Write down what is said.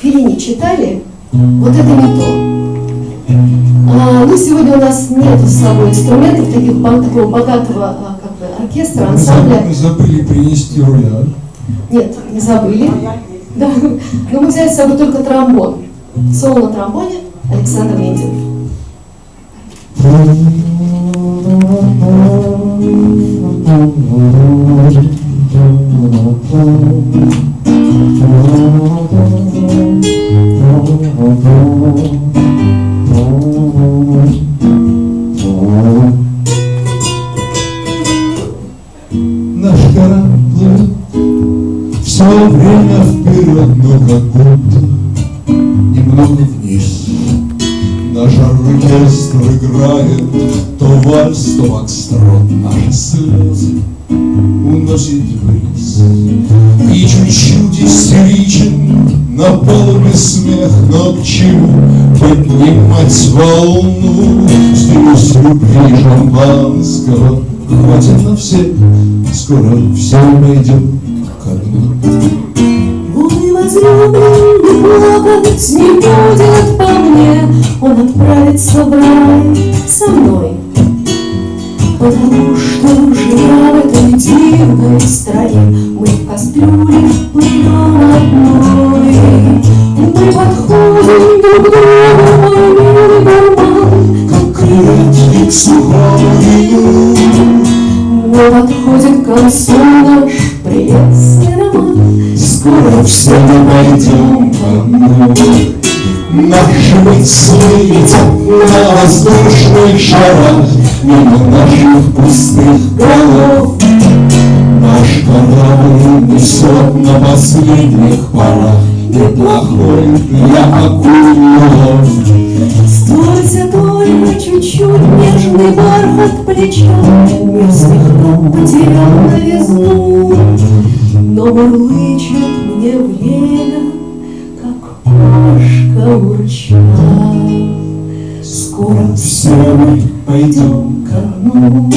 Филини читали? Вот это не то. А, ну, сегодня у нас нет с собой инструментов таких, такого богатого а, как бы, оркестра, Мы ансамбля. забыли, забыли принести рояль. Нет, не забыли. Да. Но мы взяли с собой только тромбон. Соло на тромбоне Александр Мендин. Все время вперед, но как будто немного вниз. Наш оркестр играет то вальс, то фокстрот, наши слезы уносит вниз. И чуть-чуть истеричен на палубе смех, но к чему поднимать волну с рублей шампанского хватит на всех, скоро все пойдем ко дну. Плакать не будет по мне, Он отправится в рай со мной. Потому что, живя в этой дивной стране, Мы в кастрюле плывем одной. Мы подходим друг к другу, мой милый гурман, Как крылья к сухому Но подходит к концу наш роман. Скоро все мы пойдем ко дну. Наши мысли летят на воздушных шарах. Мимо наших пустых голов Наш корабль несет на последних порах. Неплохой для акульного. Стойся только чуть-чуть, нежный бархат плеча, Мир смехнул, Скоро Все мы пойдем ко дну.